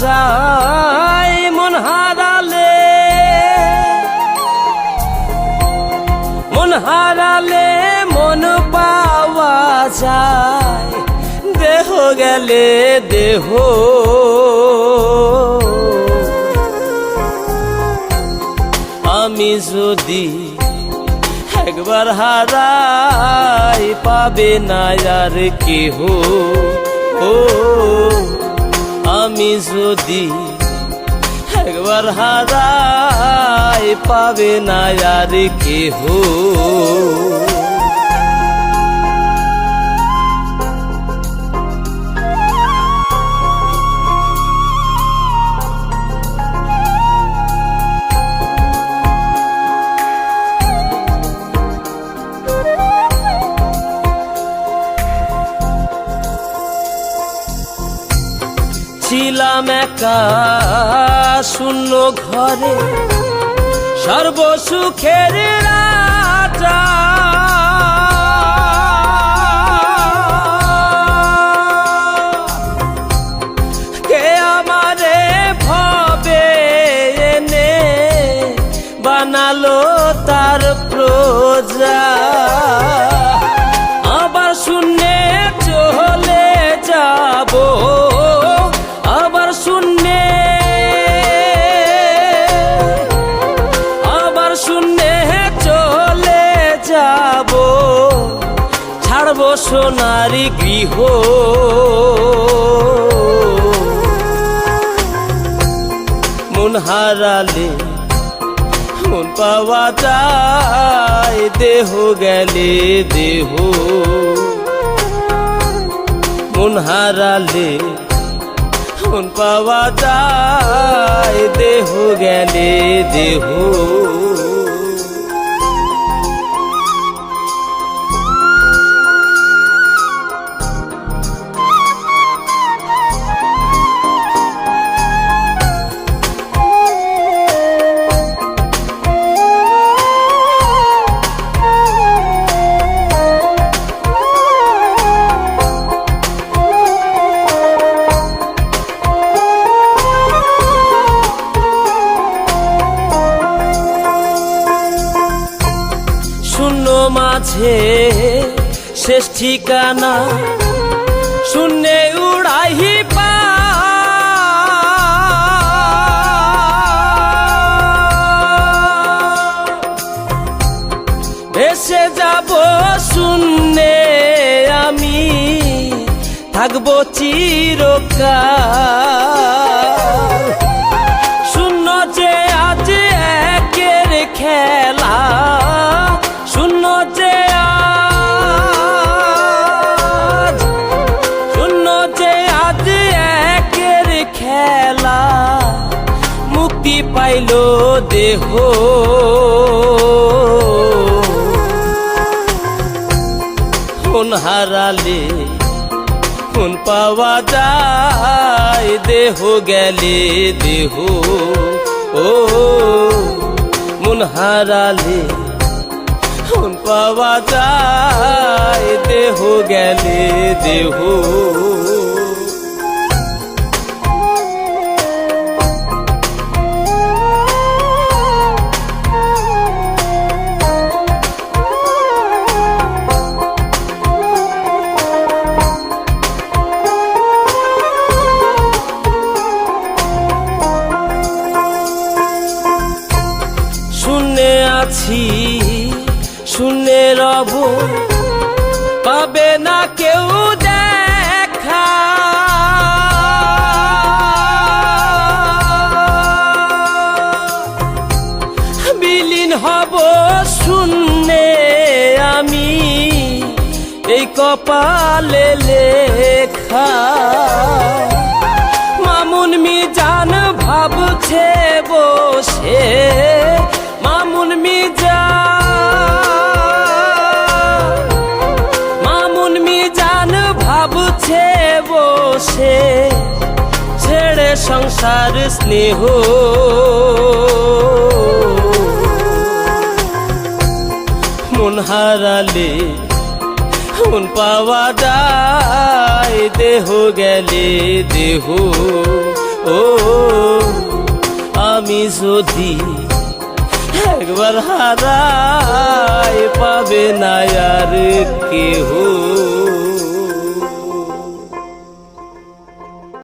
যায় মন হারালে। মন হারালে মন পাওয়া যায়। দেহ গেলে দেহ। আমি যদি একবার হারাই, পাবে না আর কেহ। ও আমি যদি একবার হারাই পাবে না আর কেহ? ছিলাম একা শূন্য ঘরে। সর্বসুখের রাজা। কে আমারে বানালো তার প্রজা? সোনারি গৃহ। মন হারালে মন পাওয়া যায়, দেহ গেলে দেহ। মন হারালে মন পাওয়া যায়, দেহ গেলে দেহ। মাঝে শেষ ঠিকানা শূন্যে উড়াই পা। ভেসে যাব শূন্যে আমি থাকব চিরকাল। পাইল দেহ। মন হারালে মন পাওয়া যায়, দেহ গেলে দেহ। ও, মন হারালে মন পাওয়া যায়, দেহ গেলে দেহ। শূন্যে শুনে রব, পাবে না কেউ বিলীন হব আমি, এই কপালে লেখা। মামুন মিজান ভাবছে বসে ভাবছে বসে, ছেড়ে সংসার স্নেহ। মন হারালে মন পাওয়া যায়, দেহ গেলে দেহ। ও, আমি যদি একবার হারাই, পাবে না আর কেহ।